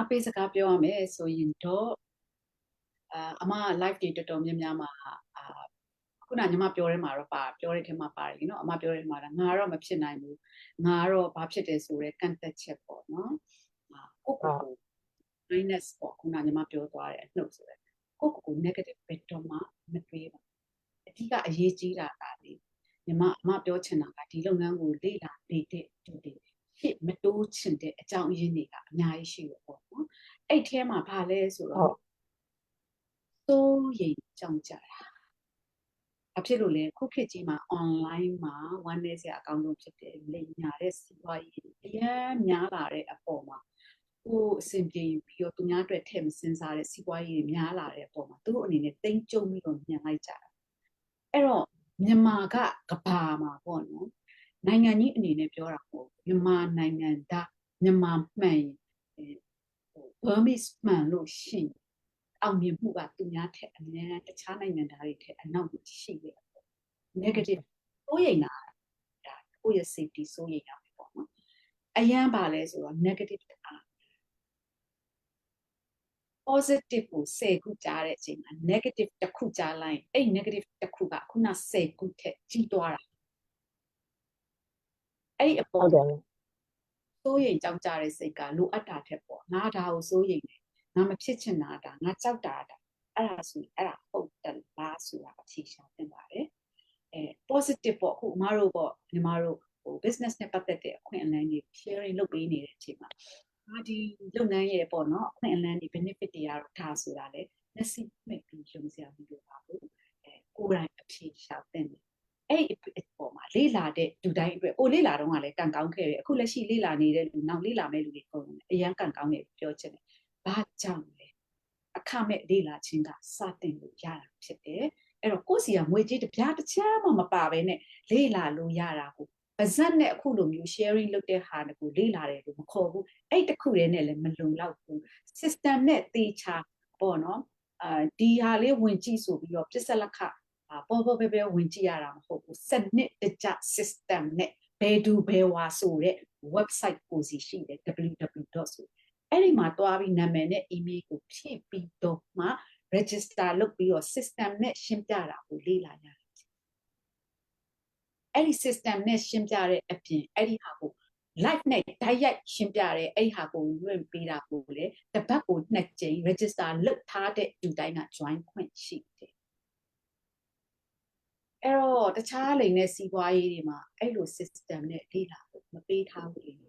အပေးစကားပြောရမယ်ဆိုရင်တော့အာအမ live တွေတော်တော်များများမှာအာခုနညီမပြောရဲမှာတော့ပါပြောတဲ့ထဲမှာပါတယ်လीနော်အမပြောရဲမှာငါတော့မဖြစ်နိုင်ဘူးငါတော့ဘာဖြစ်တယ်ဆိုရဲကန့်သက်ချက်ပေါ့နော်အာကိုကိုကို minus ပေါ့ခုနညီမပြောသွားတဲ့အနှုတ်ဆိုရဲကိုကိုကို negative ဘက်တော့မှမတွေးပါအဓိကအရေးကြီးတာကလေညီမအမပြောချင်တာကဒီလုပ်ငန်းကိုလေ့လာနေတဲ့သူတွေ ဖြစ်မတိုးချင်တဲ့အကြောင်းအရင်းတွေကအများကြီးရှိရပေါ့နော်အဲ့ထဲမှာဘာလဲဆိုတော့စိုးရိမ်ကြောင်ကြတာအဖြစ်လို့လေခုခေတ်ကြီးမှာ online မှာ one day ဆရာအကောင်းဆုံးဖြစ်တယ်လိမ်ညာတဲ့စီးပွားရေးအများများလာတဲ့အပေါ်မှာကိုအဆင်ပြေပြီးတော့သူများအတွက်ထည့်မစင်စားတဲ့စီးပွားရေးများလာတဲ့အပေါ်မှာသူတို့အနေနဲ့တိမ့်ကြုံပြီးတော့ညံလိုက်ကြတာအဲ့တော့မြန်မာကကဘာမှာပေါ့နော် နိုင်ငံကြီးအနေနဲ့ပြောတာပေါ့မြန်မာနိုင်ငံသားမြန်မာမှန်ဟို Burmese မှန်လို့ရှိရင်အောင်မြင်မှုကသူများထက်အများတခြားနိုင်ငံသားတွေထက်အနောက်ကိုရှိခဲ့တယ်ပေါ့ negative စိုးရိမ်တာဒါကိုယ့်ရဲ့ safety စိုးရိမ်ရမယ်ပေါ့နော်အရန်ပါလဲဆိုတော့ negative အား positive ကို10ခုကြားတဲ့အချိန်မှာ negative တစ်ခုကြားလိုက်အဲ့ negative တစ်ခုကခုန10ခုထက်ကြီးသွားတာ အဲ့ဒီအပေါ်ဟုတ်တယ်စိုးရိမ်ကြောက်ကြတဲ့စိတ်ကလိုအပ်တာထက်ပေါ့ငါဒါကိုစိုးရိမ်တယ်ငါမဖြစ်ချင်တာဒါငါကြောက်တာဒါအဲ့ဒါဆိုရင်အဲ့ဒါဟုတ်တယ်လားဆိုတာအဖြေရှာသင့်ပါတယ်အဲ positive ပေါ့အခုအမတို့ပေါ့ညီမတို့ဟို business နဲ့ပတ်သက်တဲ့အခွင့်အလမ်းတွေ sharing လုပ်ပေးနေတဲ့အချိန်မှာအာဒီလုပ်ငန်းရဲ့ပေါ့နော်အခွင့်အလမ်းတွေ benefit တွေကတော့ဒါဆိုတာလေမျက်စိမှိတ်ပြီးယုံစရာမလိုပါဘူးအဲကိုယ်တိုင်အဖြေရှာသင့်တယ် အဲ့ဒီအပေါ်မှာလေ့လာတဲ့လူတိုင်းအတွက်အိုလေ့လာတော့ကလည်းကံကောင်းခဲ့တယ်အခုလက်ရှိလေ့လာနေတဲ့လူနောက်လေ့လာမဲ့လူတွေအကုန်လုံးအရန်ကံကောင်းတယ်ပြောချင်တယ်ဘာကြောင့်လဲအခမဲ့လေ့လာခြင်းကစတင်လို့ရတာဖြစ်တယ်အဲ့တော့ကိုယ့်စီကငွေကြေးတစ်ပြားတစ်ချမ်းမှမပါဘဲနဲ့လေ့လာလို့ရတာကိုပါဇက်နဲ့အခုလိုမျိုး sharing လုပ်တဲ့ဟာကိုလေ့လာတယ်လို့မခေါ်ဘူးအဲ့တခုတည်းနဲ့လည်းမလုံလောက်ဘူး system နဲ့တေချာပေါ့နော်အာဒီဟာလေးဝင်ကြည့်ဆိုပြီးတော့ပြစ္ဆလက်ခအာ ပေါ်ပေါ်ပဲပဲဝင်ကြည့်ရတာမဟုတ်ဘူးစနစ်တကျ system နဲ့ဘယ်သူဘယ်ဝါဆိုတဲ့ website ကိုစီရှိတယ် www. ဆိုအဲ့ဒီမှာတွားပြီးနာမည်နဲ့ email ကိုဖြည့်ပြီးတော့မှ register လုပ်ပြီးတော့ system နဲ့ရှင်းပြတာကိုလေ့လာရတယ်အဲ့ဒီ system နဲ့ရှင်းပြတဲ့အပြင်အဲ့ဒီဟာကို live နဲ့တိုက်ရိုက်ရှင်းပြတယ်အဲ့ဒီဟာကိုလွှင့်ပေးတာကိုလေတပတ်ကိုနှစ်ကြိမ် register လုပ်ထားတဲ့လူတိုင်းက join ခွင့်ရှိတယ် အဲ့တော့တခြားလိမ်တဲ့စီးပွားရေးတွေမှာအဲ့လို system နဲ့လေ့လာဖို့မပေးထားဘူးလေ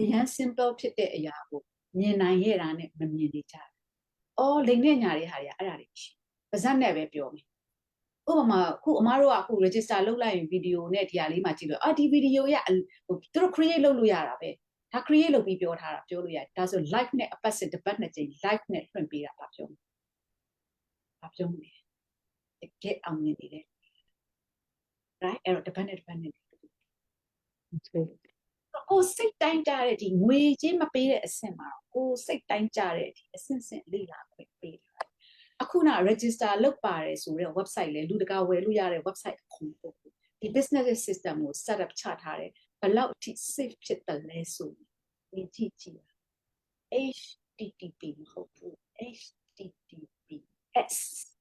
အရန် simple ဖြစ်တဲ့အရာကိုမြင်နိုင်ရတာနဲ့မမြင်နေကြဘူး။အော်လိမ်တဲ့ညာတွေဟာတွေအဲ့ဒါတွေရှိ။ပါဇက်နဲ့ပဲပြောမယ်။ဥပမာခုအမားတို့ကအခု register လုပ်လိုက်ရင်ဗီဒီယိုနဲ့ဒီဟာလေးမှကြည့်လို့အာဒီဗီဒီယိုရဟိုသူတို့ create လုပ်လို့ရတာပဲ။ဒါ create လုပ်ပြီးပြောထားတာပြောလို့ရတယ်။ဒါဆို live နဲ့အပတ်စစ်တစ်ပတ်နှစ်ကြိမ် live နဲ့ဖွင့်ပေးတာပါပြောမယ်။ဘာပြောမလဲ။တကယ်အောင်မြင်နေတယ် right အဲ့တော့တစ်ပတ်နဲ့တစ်ပတ်နဲ့ကိုစိတ်တိုင်းကြတဲ့ဒီငွေချင်းမပေးတဲ့အဆင့်မှာကိုစိတ်တိုင်းကြတဲ့ဒီအဆင့်ဆင့်လေ့လာခွင့်ပေးတာအခုန register လုပ်ပါတယ်ဆိုတဲ့ website လေလူတကာဝယ်လို့ရတဲ့ website အခုဒီ business system ကို set up ချထားတယ်ဘယ်လောက်အထိ safe ဖြစ်တယ်လဲဆိုရင်ကြည့်ကြည့် HTTP မဟုတ်ဘူး HTTPS ပါတယ်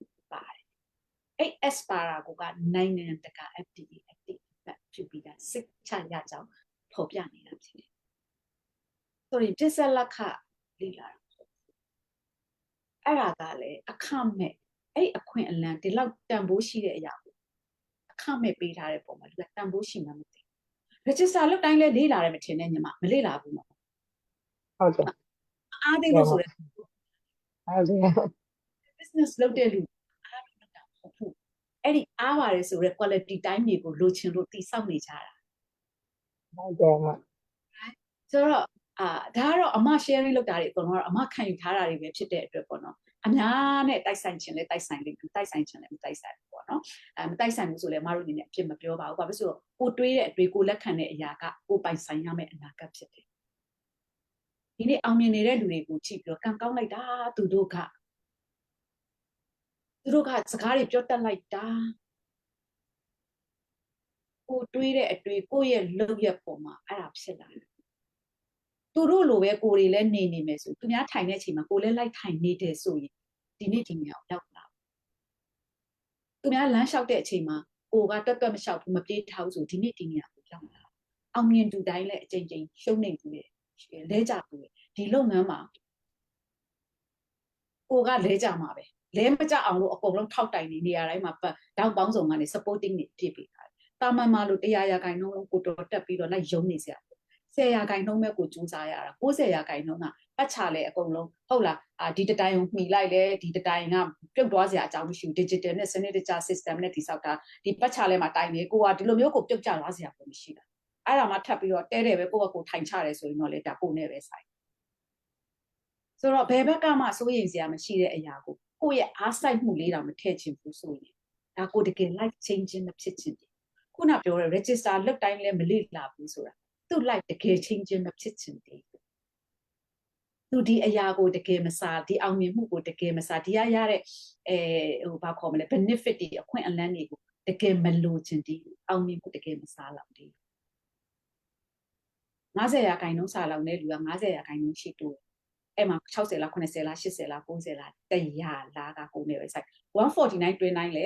အဲ့ S ပါတာကနိုင်ငံတကာ FTA အတိအမှတ်ပြုပြီးတာစိတ်ချရကြအောင်ဖော်ပြနေတာဖြစ်တယ်။ဆိုရင်ပြစ္ဆလက်ခလေ့လာတာအဲ့ဒါကလည်းအခမဲ့အဲ့အခွင့်အလမ်းဒီလောက်တန်ဖိုးရှိတဲ့အရာကိုအခမဲ့ပေးထားတဲ့ပုံမှာလူကတန်ဖိုးရှိမှမသိဘူး။ register လုပ်တိုင်းလဲလေ့လာတယ်မထင်နဲ့ညီမမလေ့လာဘူးနော်ဟုတ်တယ်။အားသိလို့ဆိုရဲဟုတ်တယ် business လုပ်တဲ့လူအားလို့လုပ်တာမဟုတ်ဘူး။ အဲ့ဒီအားပါတယ်ဆိုရဲ quality time တွေကိုလိုချင်လို့တိစောက်နေကြတာဟုတ်တယ်မဆိုတော့အာဒါကတော့အမ sharing လုပ်တာတွေအကုန်လုံးကတော့အမခံယူထားတာတွေပဲဖြစ်တဲ့အတွက်ပေါ့နော်အများနဲ့တိုက်ဆိုင်ခြင်းလဲတိုက်ဆိုင်လိမ့်မယ်တိုက်ဆိုင်ခြင်းလဲမတိုက်ဆိုင်ဘူးပေါ့နော်အဲမတိုက်ဆိုင်ဘူးဆိုလဲအမတို့အနေနဲ့အပြစ်မပြောပါဘူးဘာဖြစ်လို့ကိုတွေးတဲ့အတွေ့ကိုလက်ခံတဲ့အရာကကိုပိုင်ဆိုင်ရမယ့်အနာဂတ်ဖြစ်တယ်ဒီနေ့အောင်မြင်နေတဲ့လူတွေကိုကြည့်ပြီးတော့ကံကောင်းလိုက်တာသူတို့က သူတို့ကစကားတွေပြောတတ်လိုက်တာကိုတွေးတဲ့အတွေ့ကိုရဲ့လုပ်ရက်ပုံမှာအဲ့ဒါဖြစ်လာတယ်သူတို့လိုပဲကိုယ်တွေလည်းနေနေမယ်ဆိုသူများထိုင်တဲ့အချိန်မှာကိုယ်လည်းလိုက်ထိုင်နေတယ်ဆိုရင်ဒီနေ့ဒီနေ့အောင်ရောက်လာသူများလမ်းလျှောက်တဲ့အချိန်မှာကိုကတွတ်တွတ်မလျှောက်ဘူးမပြေးထောက်ဆိုဒီနေ့ဒီနေ့အောင်ရောက်လာအောင်မြင်သူတိုင်းလည်းအချိန်ချင်းရှုံးနေဘူးလေလဲကြဘူးလေဒီလုပ်ငန်းမှာကိုကလဲကြမှာပဲ လဲမကြအောင်လို့အကုန်လုံးထောက်တိုင်နေနေရာတိုင်းမှာတောက်ပေါင်းစုံကနေ supporting နေပြည့်ပေးတာတာမန်မာလို့တရားရာခိုင်နှုန်းလုံးကိုတော်တက်ပြီးတော့လိုက်ယုံနေစရာ10ရာခိုင်နှုန်းပဲကိုစူးစမ်းရတာ90ရာခိုင်နှုန်းကပတ်ချလဲအကုန်လုံးဟုတ်လားအာဒီတတိုင်ကိုမှီလိုက်လဲဒီတတိုင်ကပြုတ်သွားစရာအကြောင်းမရှိဘူး digital နဲ့စနစ်တကျ system နဲ့တိစောက်တာဒီပတ်ချလဲမှာတိုင်နေကိုကဒီလိုမျိုးကိုပြုတ်ကျသွားစရာကိုမရှိတာအဲ့ဒါမှထပ်ပြီးတော့တဲတယ်ပဲကိုကကိုထိုင်ချတယ်ဆိုရင်တော့လေဒါကိုနဲ့ပဲဆိုင်ဆိုတော့ဘယ်ဘက်ကမှစိုးရိမ်စရာမရှိတဲ့အရာကို ကိုယ့်ရဲ့အားစိုက်မှုလေးတောင်မထည့်ချင်ဘူးဆိုရင်ဒါကိုတကယ် life changing မဖြစ်ချင်ဘူးခုနပြောတဲ့ register လုတ်တိုင်းလည်းမလေ့လာဘူးဆိုတာသူ့ life တကယ် changing မဖြစ်ချင်သေးဘူးသူဒီအရာကိုတကယ်မစားဒီအောင်မြင်မှုကိုတကယ်မစားဒီရရတဲ့အဲဟိုဘာခေါ်မလဲ benefit တွေအခွင့်အလမ်းတွေကိုတကယ်မလိုချင်သေးဘူးအောင်မြင်မှုတကယ်မစားလောက်သေးဘူး90ရာခိုင်နှုန်းစားလောက်နဲ့လူက90ရာခိုင်နှုန်းရှိတူတယ် အဲ့မှာ60လား80လား80လား90လား100လားကကုန်နေပဲဆိုင်149 29လဲ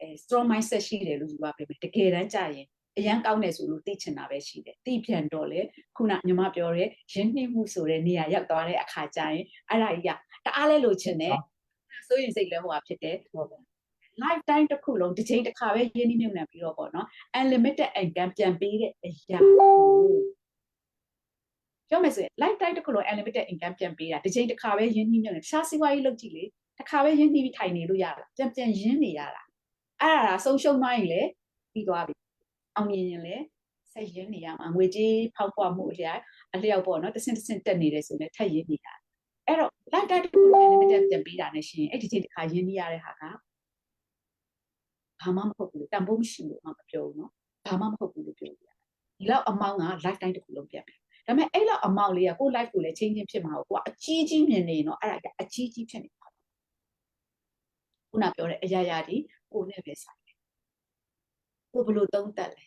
အဲ strong mindset ရှိတယ်လို့ယူပါပဲတကယ်တမ်းကြာရင်အရန်ကောင်းတယ်ဆိုလို့သိချင်တာပဲရှိတယ်သိပြန်တော့လေခုနညီမပြောတဲ့ရင်းနှီးမှုဆိုတဲ့နေရာရောက်သွားတဲ့အခါကျရင်အဲ့ဒါကြီးကတအားလဲလို့ချင်တယ်ဆိုရင်စိတ်လဲဟိုဟာဖြစ်တယ် lifetime တစ်ခုလုံးတစ်ချိန်တစ်ခါပဲရင်းနှီးမြုပ်နှံပြီးတော့ပေါ့နော် unlimited income ပြန်ပေးတဲ့အရာ ပြောမယ်ဆိုရင် lifetime တစ်ခုလုံး unlimited income ပြန်ပေးတာတစ်ချိန်တစ်ခါပဲရင်းနှီးမြုပ်နှံရှားစီးပွားရေးလုပ်ကြည့်လေတစ်ခါပဲရင်းနှီးပြီးထိုင်နေလို့ရတာပြန်ပြန်ရင်းနေရတာအဲ့ဒါဆုံးရှုံးသွားရင်လေပြီးသွားပြီအောင်မြင်ရင်လည်းဆက်ရင်းနေရမှာငွေကြေးဖောက်ပွားမှုအလျောက်အလျောက်ပေါ့နော်တစ်စင်တစ်စင်တက်နေတယ်ဆိုရင်ထက်ရင်းနေတာအဲ့တော့ light time တစ်ခုလည်း limited ပြန်ပေးတာနဲ့ရှင်အဲ့ဒီချိန်တစ်ခါရင်းနေရတဲ့ဟာကဘာမှမဟုတ်ဘူးတန်ဖိုးမရှိလို့မှမပြောဘူးနော်ဘာမှမဟုတ်ဘူးလို့ပြောပြရတယ်ဒီလောက်အမောင်းက life time တစ်ခုလုံးပြန်ပြီ ဒါပေမဲ့အဲ့လောက်အမောင်းလေးကကိုယ့် life ကိုလည်း change ချင်းဖြစ်မှာကိုကအကြီးကြီးမြင်နေနော်အဲ့ဒါကအကြီးကြီးဖြစ်နေပါခုနပြောတဲ့အရာရာဒီကိုနဲ့ပဲဆိုင်တယ်ကိုဘလို့သုံးသက်လဲ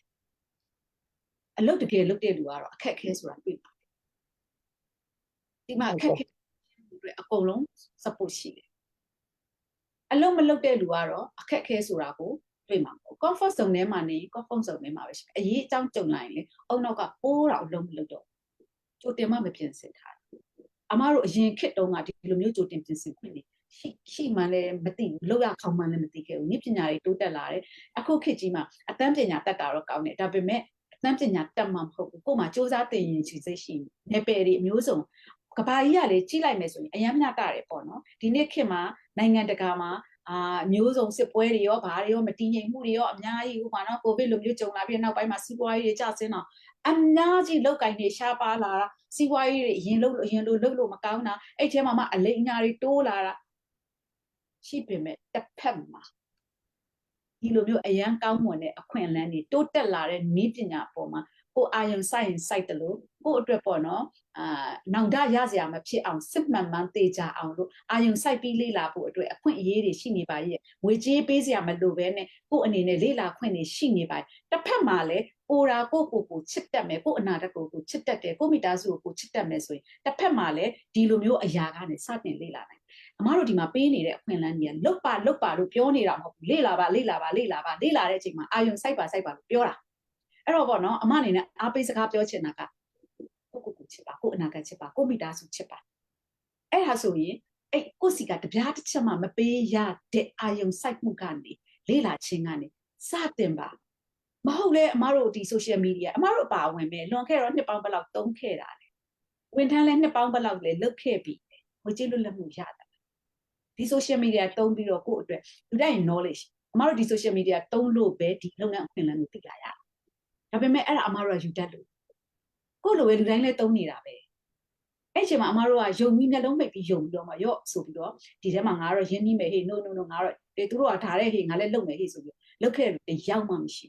အလုပ်တကယ်လုပ်တဲ့လူကတော့အခက်ခဲဆိုတာတွေ့ပါတယ်ဒီမှာအခက်ခဲတွေအကုန်လုံး support ရှိတယ်အလုပ်မလုပ်တဲ့လူကတော့အခက်ခဲဆိုတာကိုတွေ့မှာပေါ့ comfort zone ထဲမှာနေ comfort zone ထဲမှာပဲရှိအရေးအကြောင်းကြုံလာရင်လေအုံနောက်ကပိုးတော့အလုံးမလုပ်တော့ ကြိုတင်မှမပြင်ဆင်ထားအမတို့အရင်ခေတ်တုန်းကဒီလိုမျိုးကြိုတင်ပြင်ဆင်ခွင့်နေရှိရှိမှလည်းမသိဘူးလောက်ရခေါင်းမှလည်းမသိခဲ့ဘူး။ဉာဏ်ပညာတွေတိုးတက်လာတယ်။အခုခေတ်ကြီးမှာအတန်းပညာတက်တာတော့ကောင်းတယ်။ဒါပေမဲ့အတန်းပညာတက်မှမဟုတ်ဘူး။ကို့မှာစူးစမ်းတင်ရင်ချီစိတ်ရှိနေပယ်တွေအမျိုးစုံကဘာကြီးကလေကြီးလိုက်မယ်ဆိုရင်အယမ်းမျှတတယ်ပေါ့နော်။ဒီနေ့ခေတ်မှာနိုင်ငံတကာမှာအာမျိုးစုံစစ်ပွဲတွေရောဘာတွေရောမတည်ငြိမ်မှုတွေရောအများကြီးဟိုမှာနော်ကိုဗစ်လိုမျိုးကြုံလာပြီးနောက်ပိုင်းမှာစီးပွားရေးတွေကျဆင်းတော့ အများကြီးလောက်ကင်တွေရှားပါလာတာစီးပွားရေးတွေအရင်လို့အရင်လို့လုပ်လို့မကောင်းတာအဲ့ထဲမှာမှအလိမ်အညာတွေတိုးလာတာရှိပေမဲ့တစ်ဖက်မှာဒီလိုမျိုးအရန်ကောင်းမွန်တဲ့အခွင့်အလမ်းတွေတိုးတက်လာတဲ့နည်းပညာအပေါ်မှာကိုအာယုံစိုက်ရင်စိုက်တယ်လို့ ကိုအတွက်ပေါ့နော်အာနောင်တရစရာမဖြစ်အောင်စစ်မှန်မှန်သေချာအောင်လို့အာယုံစိုက်ပြီးလေ့လာဖို့အတွက်အခွင့်အရေးတွေရှိနေပါရဲ့ငွေကြေးပေးစရာမလိုဘဲနဲ့ကိုအနေနဲ့လေ့လာခွင့်တွေရှိနေပါတစ်ဖက်မှာလည်းကိုရာကိုကိုကိုချစ်တတ်မယ်ကိုအနာတကိုကိုချစ်တတ်တယ်ကိုမိသားစုကိုကိုချစ်တတ်မယ်ဆိုရင်တစ်ဖက်မှာလည်းဒီလိုမျိုးအရာကနေစတင်လေ့လာနိုင်အမတို့ဒီမှာပေးနေတဲ့အခွင့်အလမ်းတွေကလုတ်ပါလုတ်ပါလို့ပြောနေတာမဟုတ်ဘူးလေ့လာပါလေ့လာပါလေ့လာပါလေ့လာတဲ့အချိန်မှာအာယုံစိုက်ပါစိုက်ပါလို့ပြောတာအဲ့တော့ပေါ့နော်အမအနေနဲ့အားပေးစကားပြောချင်တာကကိုကိုကို ချစ်ပါကိုအနာဂတ်ချစ်ပါကိုမိသားစုချစ်ပါအဲ့ဒါဆိုရင်အဲ့ကိုစီကတပြားတစ်ချက်မှမပေးရတဲ့အာယုံစိုက်မှုကနေလေ့လာခြင်းကနေစတင်ပါမဟုတ်လေအမတို့ဒီ social media အမတို့အပါဝင်ပဲလွန်ခဲ့တော့နှစ်ပေါင်းဘယ်လောက်သုံးခဲ့တာလဲဝန်ထမ်းလဲနှစ်ပေါင်းဘယ်လောက်လဲလုပ်ခဲ့ပြီငွေကြေးလွတ်လပ်မှုရတယ်ဒီ social media သုံးပြီးတော့ကိုယ့်အတွက်လူတိုင်း knowledge အမတို့ဒီ social media သုံးလို့ပဲဒီလုပ်ငန်းအခွင့်အလမ်းကိုသိလာရတယ်ဒါပေမဲ့အဲ့ဒါအမတို့ကယူတတ်လို့ ကိုယ့်လိုပဲလူတိုင်းလဲသုံးနေတာပဲအဲ့ချိန်မှာအမတို့ကယုံပြီးနှလုံးမိတ်ပြီးယုံပြီးတော့မှရော့ဆိုပြီးတော့ဒီထဲမှာငါတော့ရင်းနှီးမယ်ဟေး no no no ငါတော့ဒီသူတို့ကထားတဲ့ဟေးငါလည်းလုပ်မယ်ဟေးဆိုပြီးလုပ်ခဲ့တယ်ရောက်မှမရှိ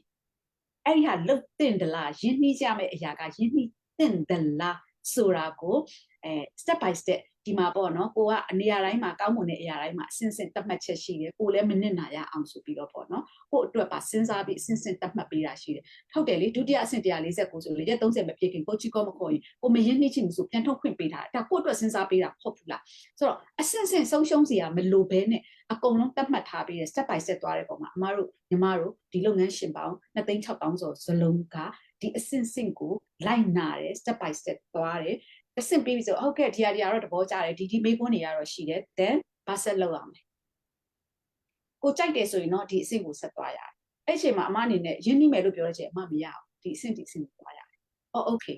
အဲ့ဒီဟာလုတ်တင်တလားရင်းနှီးကြမယ့်အရာကရင်းနှီးတင်တလားဆိုတာကိုအဲ step by step ဒီမှာပေါ့နော်ကိုကအနေရာတိုင်းမှာကောင်းမွန်တဲ့အရာတိုင်းမှာအစင်စင်တတ်မှတ်ချက်ရှိတယ်ကိုလည်းမနစ်နာရအောင်ဆိုပြီးတော့ပေါ့နော်ကိုအတွက်ပါစဉ်းစားပြီးအစင်စင်တတ်မှတ်ပေးတာရှိတယ်ဟုတ်တယ်လေဒုတိယအဆင့်149ဆိုလေရက်30မပြည့်ခင်ကိုချီကောမခေါ်ရင်ကိုမရင်နှိချင်ဘူးဆိုပြန်ထုတ်ခွင့်ပေးတာဒါကိုအတွက်စဉ်းစားပေးတာဟုတ်ဘူးလားဆိုတော့အစင်စင်ဆုံးရှုံးစီရမလိုဘဲနဲ့အကုန်လုံးတတ်မှတ်ထားပြီးတဲ့ step by step သွားတဲ့ပုံမှာအမတို့ညီမတို့ဒီလုပ်ငန်းရှင်ပေါင်း2,600ဆိုဇလုံးကဒီအစင်စင်ကိုလိုက်နာတယ် step by step သွားတယ် အဆင့်ပြီးပြီဆိုဟုတ်ကဲ့ဒီဟာဒီဟာတော့တဘောကြတယ်ဒီဒီမေးခွန်းတွေကတော့ရှိတယ် then ဘာဆက်လုပ်အောင်လဲကိုကြိုက်တယ်ဆိုရင်တော့ဒီအဆင့်ကိုဆက်သွားရတယ်အဲ့အချိန်မှာအမအနေနဲ့ရင်းနှီးမယ်လို့ပြောတဲ့ချိန်အမမရအောင်ဒီအဆင့်ဒီအဆင့်ကိုသွားရတယ်အော် okay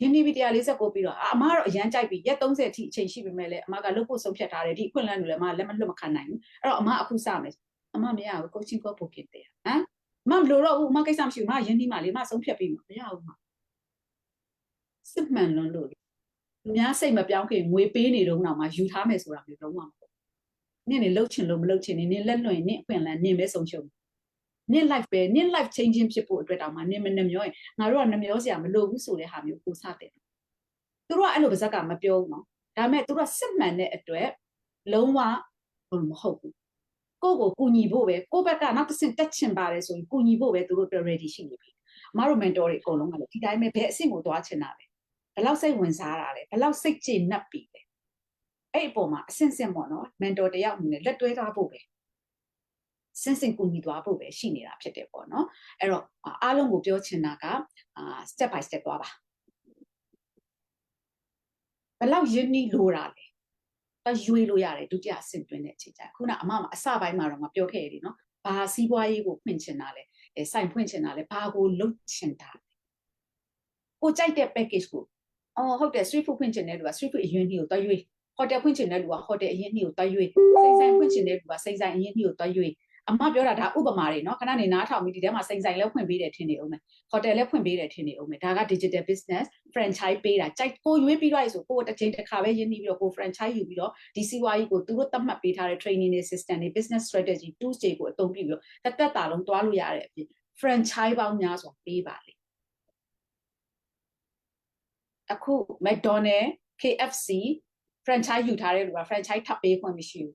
ရင်းနှီးပြီး149ပြီးတော့အမကတော့အရန်ကြိုက်ပြီးရက်30အထိအချိန်ရှိပေမဲ့လည်းအမကလုပ်ဖို့ဆုံးဖြတ်ထားတယ်ဒီအခွင့်အလမ်းတွေလည်းအမလက်မလွတ်မခံနိုင်ဘူးအဲ့တော့အမအခုစမယ်အမမရဘူး coaching ကိုပို့ဖြစ်တယ်ဟမ်မမလို့တော့ဘူးအမကိစ္စမရှိဘူးအမရင်းနှီးမှလေအမဆုံးဖြတ်ပြီးမှာမရဘူးအမ စစ်မှန်လွန်းလို့သူများစိတ်မပြောင်းခင်ငွေပေးနေတော့မှယူထားမယ်ဆိုတာမျိုးလုံးဝမဟုတ်နင့်နေလှုပ်ချင်လို့မလှုပ်ချင်နေနင်လက်လွန်ရင်နင့်အခွင့်အလမ်းနင်ပဲဆုံးရှုံးနင့် life ပဲနင့် life changing ဖြစ်ဖို့အတွက်တောင်မှနင်မနှမျောရင်ငါတို့ကနှမျောစရာမလိုဘူးဆိုတဲ့ဟာမျိုးကိုစတဲ့သူတို့ကအဲ့လိုပါဇက်ကမပြောဘူးနော်ဒါပေမဲ့သူတို့ကစစ်မှန်တဲ့အတွက်လုံးဝဘယ်မဟုတ်ဘူးကိုယ့်ကိုကူညီဖို့ပဲကိုယ့်ဘက်ကနောက်တစ်ဆင့်တက်ချင်ပါတယ်ဆိုရင်ကူညီဖို့ပဲသူတို့ ready ရှိနေပြီအမတို့ mentor တွေအကုန်လုံးကလည်းဒီတိုင်းပဲဘယ်အဆင့်ကိုသွားချင်တာလဲ ဘယ်လောက်စိတ်ဝင်စားတာလဲဘယ်လောက်စိတ်ကျေနပ်ပြီလဲအဲ့အပေါ်မှာအဆင့်ဆင့်ပေါ့နော် mentor တယောက်အနေနဲ့လက်တွဲထားဖို့ပဲစင်စင်ကူညီသွားဖို့ပဲရှိနေတာဖြစ်တယ်ပေါ့နော်အဲ့တော့အားလုံးကိုပြောချင်တာကအာ step by step သွားပါဘယ်လောက်ရင်းနှီးလိုတာလဲအရွေးလို့ရတယ်ဒုတိယအဆင့်တွင်းတဲ့အချိန်ကျရင်ခုနအမမအစပိုင်းမှာတော့ငါပြောခဲ့ရတယ်နော်ဘာစီးပွားရေးကိုဖွင့်ချင်တာလဲအဲစိုင်ဖွင့်ချင်တာလဲဘာကိုလုပ်ချင်တာလဲကိုကြိုက်တဲ့ package ကို အော်ဟုတ်တယ် street food ဖွင့်ချင်တဲ့လူက street food အရင်ကြီးကိုတွားရွေး hotel ဖွင့်ချင်တဲ့လူက hotel အရင်ကြီးကိုတွားရွေးစိတ်ဆိုင်ဖွင့်ချင်တဲ့လူကစိတ်ဆိုင်အရင်ကြီးကိုတွားရွေးအမပြောတာဒါဥပမာတွေနော်ခဏနေနားထောင်ပြီးဒီထဲမှာစိန်ဆိုင်လည်းဖွင့်ပေးတယ်ထင်နေအောင်မယ်ဟိုတယ်လည်းဖွင့်ပေးတယ်ထင်နေအောင်မယ်ဒါက digital business franchise ပေးတာကြိုက်ကိုရွေးပြီးတော့ဆိုကိုတစ်ချိန်တစ်ခါပဲရင်းနှီးပြီးတော့ကို franchise ယူပြီးတော့ဒီစီးပွားရေးကိုသူတို့သတ်မှတ်ပေးထားတဲ့ training တွေ system တွေ business strategy tools တွေကိုအသုံးပြုပြီးတော့တစ်သက်တာလုံးတွားလို့ရတဲ့အပြင် franchise ပေါင်းများစွာပေးပါလေ အခု McDonald KFC franchise ယူထားတဲ့လူက franchise ထပ်ပေးခွင့်မရှိဘူး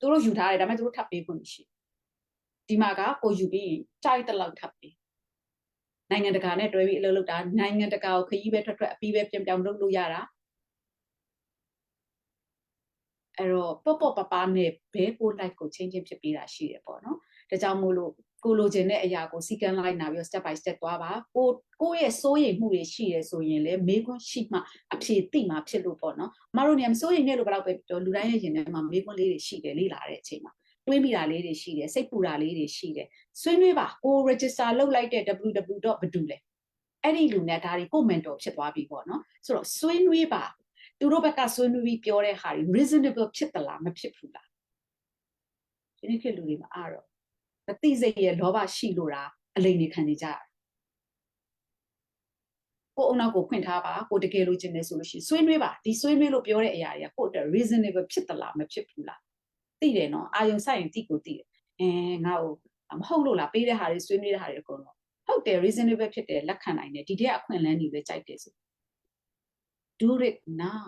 သူတို့ယူထားတယ်ဒါပေမဲ့သူတို့ထပ်ပေးခွင့်မရှိဒီမှာကကိုယူပြီးတိုက်တလောက်ထပ်ပေးနိုင်ငံတကာနဲ့တွဲပြီးအလုပ်လုပ်တာနိုင်ငံတကာကိုခရီးပဲထွက်ထွက်အပြီးပဲပြန်ပြောင်းလုပ်လို့ရတာအဲ့တော့ပေါ့ပေါ့ပပနဲ့ဘဲကို life ကို change ဖြစ်ပေးတာရှိတယ်ပေါ့နော်ဒါကြောင့်မို့လို့ ကိုလိုချင်တဲ့အရာကိုစီကံလိုက်နာပြီး step by step သွားပါကိုကိုရဲ့စိုးရိမ်မှုတွေရှိတယ်ဆိုရင်လည်းမေးခွန်းရှိမှအဖြေသိမှဖြစ်လို့ပေါ့နော်မတို့နေမစိုးရိမ်နေလို့ဘယ်တော့ပဲပြောလူတိုင်းရဲ့ရင်ထဲမှာမေးခွန်းလေးတွေရှိတယ်လေ့လာတဲ့အချိန်မှာတွေးမိတာလေးတွေရှိတယ်စိတ်ပူတာလေးတွေရှိတယ်ဆွေးနွေးပါကို register လုပ်လိုက်တဲ့ www. ဘဒူလဲအဲ့ဒီလူနဲ့ဒါတွေကို mentor ဖြစ်သွားပြီပေါ့နော်ဆိုတော့ဆွေးနွေးပါသူတို့ဘက်ကဆွေးနွေးပြီးပြောတဲ့ဟာတွေ reasonable ဖြစ်သလားမဖြစ်ဘူးလားဒီနေ့ခေတ်လူတွေမအားတော့ မသိစိတ်ရဲ့လောဘရှိလို့တာအလိမ်နေခံနေကြရတယ်ကိုအုံနောက်ကိုခွင့်ထားပါကိုတကယ်လို့ကျင်နေဆိုလို့ရှိရင်ဆွေးနွေးပါဒီဆွေးနွေးလို့ပြောတဲ့အရာတွေကကိုအတွက် reasonable ဖြစ်သလားမဖြစ်ဘူးလားသိတယ်နော်အာယုံဆိုင်ရင်တိကိုသိတယ်အဲငါ့ကိုမဟုတ်လို့လားပေးတဲ့ဟာတွေဆွေးနွေးတဲ့ဟာတွေအကုန်လုံးဟုတ်တယ် reasonable ဖြစ်တယ်လက်ခံနိုင်တယ်ဒီတဲ့အခွင့်အလမ်းတွေပဲကြိုက်တယ်ဆို do it now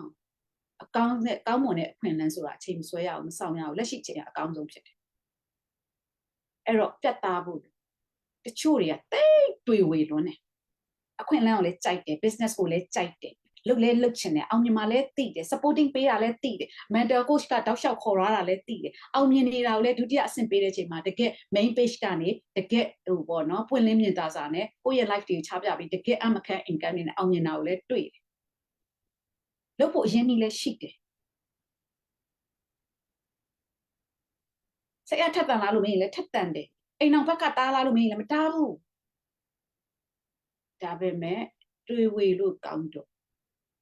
အကောင်းနဲ့ကောင်းမွန်တဲ့အခွင့်အလမ်းဆိုတာအချိန်မဆွဲရအောင်မဆောင်ရအောင်လက်ရှိချိန်ကအကောင်းဆုံးဖြစ်တယ် အဲ့တော့ပြတ်သားဖို့တချို့တွေကတိတ်တွေ့ဝေလွန်းတယ်အခွင့်အလမ်းကိုလည်းကြိုက်တယ် business ကိုလည်းကြိုက်တယ်လုပ်လဲလုပ်ချင်တယ်အောင်မြင်မှလည်းသိတယ် supporting ပေးတာလည်းသိတယ် mentor coach ကတောက်လျှောက်ခေါ်ရတာလည်းသိတယ်အောင်မြင်နေတာကိုလည်းဒုတိယအဆင့်ပေးတဲ့ချိန်မှာတကယ် main page ကနေတကယ်ဟိုပေါ့နော်ပွင့်လင်းမြင်သာစာနဲ့ကိုယ့်ရဲ့ life တွေကိုချပြပြီးတကယ်အမခန့် income နဲ့အောင်မြင်တာကိုလည်းတွေ့တယ်လုပ်ဖို့အရင်ကြီးလည်းရှိတယ် စိတ်အထက်တန်လားလို့မင်းလည်းထက်တန်တယ်အိမ်အောင်ဘက်ကတားလားလို့မင်းလည်းမတားဘူးဒါပေမဲ့တွေးဝေလို့ကောင်းတော့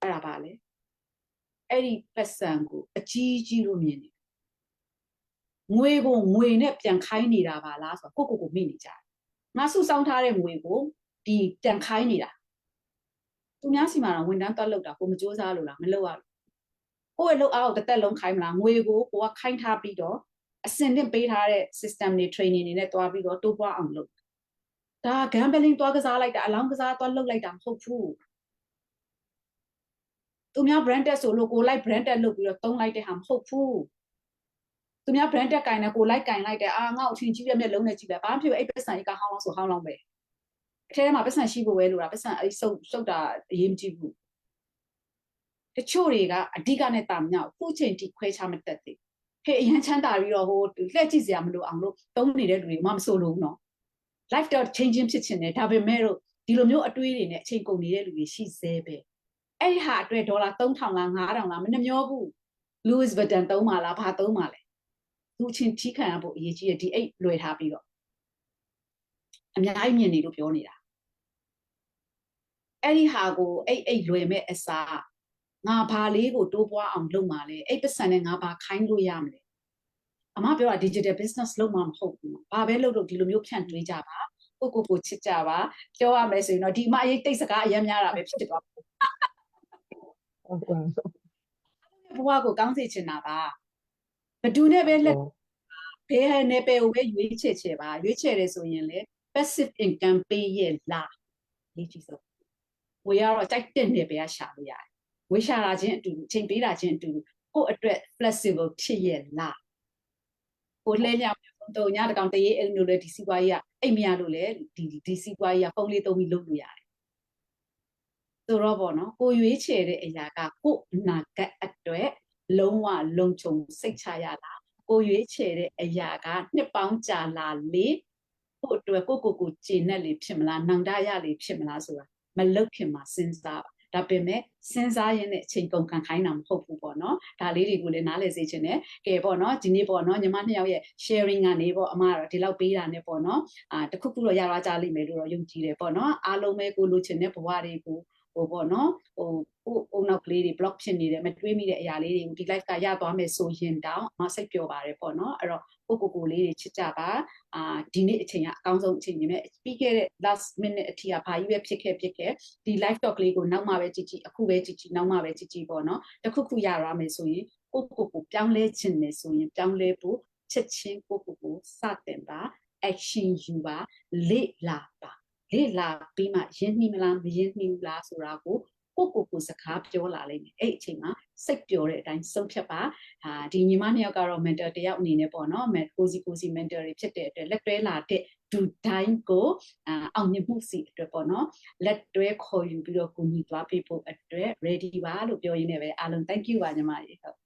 အဲ့ဒါပါလေအဲ့ဒီပတ်စံကိုအကြီးကြီးလို့မြင်တယ်ငွေကိုငွေနဲ့ပြန်ခိုင်းနေတာပါလားဆိုတော့ကိုကိုကိုမိနေကြတယ်ငါစုဆောင်းထားတဲ့ငွေကိုဒီပြန်ခိုင်းနေတာသူများစီမှာတော့ဝန်တန်းသွားလောက်တာကိုမစ조사လို့လားမလောက်ရဘူးကိုယ့်ရဲ့လောက်အားကိုတစ်သက်လုံးခိုင်းမလားငွေကိုကိုကခိုင်းထားပြီးတော့ အစင်နဲ့ပေးထားတဲ့ system တွေ training တွေနဲ့တွားပြီးတော့တိုးပွားအောင်လုပ်ဒါ gambling တွားကစားလိုက်တာအလောင်းကစားတွားလုပ်လိုက်တာမဟုတ်ဘူးသူများ branded ဆိုလို့ကိုလိုက် branded လုပ်ပြီးတော့သုံးလိုက်တဲ့ဟာမဟုတ်ဘူးသူများ branded ကင်တယ်ကိုလိုက်ကင်လိုက်တယ်အာငါ့ကိုအထင်ကြီးပြက်မျက်လုံးနဲ့ကြည့်ပဲဘာမှဖြစ်ဘူးအဲ့ပတ်စံကြီးကဟောင်းလောင်းဆိုဟောင်းလောင်းပဲအထဲမှာပတ်စံရှိဖို့ပဲလို့တာပတ်စံအဲ့စုပ်စုပ်တာအရေးမကြီးဘူးတချို့တွေကအဓိကနဲ့တာမညခုချိန်ထိခွဲခြားမတက်သေး ဟေးအရန်ချမ်းသာပြီးတော့ဟိုလှည့်ကြည့်စရာမလိုအောင်လို့သုံးနေတဲ့လူတွေမှမဆိုလို့နော် life dot changing ဖြစ်ချင်တယ်ဒါပေမဲ့လို့ဒီလိုမျိုးအတွေးတွေနဲ့အချိန်ကုန်နေတဲ့လူတွေရှိသေးပဲအဲ့ဒီဟာအတွက်ဒေါ်လာ3000လား9000လားမနှမျောဘူး Louis Vuitton သုံးပါလားဘာသုံးပါလဲသူချင်းထိခံရဖို့အရေးကြီးတယ်ဒီအိတ်လွယ်ထားပြီးတော့အများကြီးမြင်နေလို့ပြောနေတာအဲ့ဒီဟာကိုအိတ်အိတ်လွယ်မဲ့အစား ငါဘာလေးကိုတိုးပွားအောင်လုပ်မှာလဲအဲ့ပတ်စံနဲ့ငါဘာခိုင်းလို့ရမလဲအမပြောတာ digital business လုပ်မှာမဟုတ်ဘူး။ဘာပဲလုပ်လို့ဒီလိုမျိုးဖြန့်တွေးကြပါ။ကိုကိုကိုချစ်ကြပါ။ပြောရမယ်ဆိုရင်တော့ဒီမအရေးတိတ်စကားအများများတာပဲဖြစ်သွားပါဟုတ်ကဲ့ဘဝကိုကောင်းစေချင်တာပါ။ဘယ်သူနဲ့ပဲလက်ဘယ်ဟဲနဲ့ပဲပဲရွေးချယ်ချယ်ပါ။ရွေးချယ်တယ်ဆိုရင်လေ passive income ပေးရလား။ရေးကြည့်စို့။ဝေရတော့ကြိုက်တဲ့နယ်ပဲရှာလို့ရတယ်။ ဝေရှာတာချင်းအတူတူချိန်ပေးတာချင်းအတူတူကိုယ့်အတွက် flexible ဖြစ်ရလား။ကိုလှဲညတော့ညတကောင်တရေအဲ့လိုလေဒီစီပွားကြီးကအိတ်မရလို့လေဒီဒီစီပွားကြီးကဖုန်းလေးသုံးပြီးလုပ်လို့ရတယ်ဆိုတော့ပေါ့နော်ကိုရွေးချယ်တဲ့အရာကကိုအနာဂတ်အတွက်လုံးဝလုံခြုံစိတ်ချရတာကိုရွေးချယ်တဲ့အရာကနှစ်ပေါင်းကြာလာလေကိုအတွက်ကိုကိုကိုကျင့်နဲ့လေဖြစ်မလားနောင်တရလေဖြစ်မလားဆိုတာမလုတ်ခင်မှာစဉ်းစားပါ ဒါပေမဲ့စဉ်းစားရင်းနဲ့အချိန်ကုန်ခံခိုင်းတာမဟုတ်ဘူးပေါ့နော်ဒါလေးတွေကိုလည်းနားလည်စေချင်တယ်ကဲပေါ့နော်ဒီနေ့ပေါ့နော်ညီမနှစ်ယောက်ရဲ့ sharing ကနေပေါ့အမကတော့ဒီလောက်ပေးတာနဲ့ပေါ့နော်အာတခုခုတော့ရပါကြလိမ့်မယ်လို့တော့ယုံကြည်တယ်ပေါ့နော်အားလုံးပဲကိုလိုချင်တဲ့ဘဝတွေကို ဟိုပေါ့နော်ဟိုဟိုအုံနောက်ကလေးတွေ block ဖြစ်နေတယ်မတွေးမိတဲ့အရာလေးတွေကိုဒီ live ကရသွားမယ်ဆိုရင်တောင်အမစိတ်ပျော်ပါတယ်ပေါ့နော်အဲ့တော့ကိုကိုကိုလေးတွေချစ်ကြပါအာဒီနေ့အချိန်ကအကောင်းဆုံးအချိန်ကြီးနဲ့ပြီးခဲ့တဲ့ last minute အထိကဘာကြီးပဲဖြစ်ခဲ့ဖြစ်ခဲ့ဒီ live talk လေးကိုနောက်မှပဲကြည့်ကြည့်အခုပဲကြည့်ကြည့်နောက်မှပဲကြည့်ကြည့်ပေါ့နော်တခုခုရရမယ်ဆိုရင်ကိုကိုကိုပြောင်းလဲခြင်းနဲ့ဆိုရင်ပြောင်းလဲဖို့ချက်ချင်းကိုကိုကိုစတင်ပါ action ယူပါလေ့လာပါ လေ့လာပြီးမှရင်းနှီးမလားမရင်းနှီးဘူးလားဆိုတာကိုကိုကိုကိုစကားပြောလာလိမ့်မယ်အဲ့အချိန်မှာစိတ်ပျော်တဲ့အတိုင်းဆုံးဖြတ်ပါအာဒီညီမနှစ်ယောက်ကတော့ mentor တယောက်အနေနဲ့ပေါ့နော် men ကိုစီကိုစီ mentor တွေဖြစ်တဲ့အတွက်လက်တွဲလာတဲ့ဒူတိုင်းကိုအာအောင်မြင်မှုစီအတွက်ပေါ့နော်လက်တွဲခေါ်ယူပြီးတော့ကိုညီသွားပေးဖို့အတွက် ready ပါလို့ပြောရင်းနဲ့ပဲအားလုံး thank you ပါညီမကြီးဟုတ်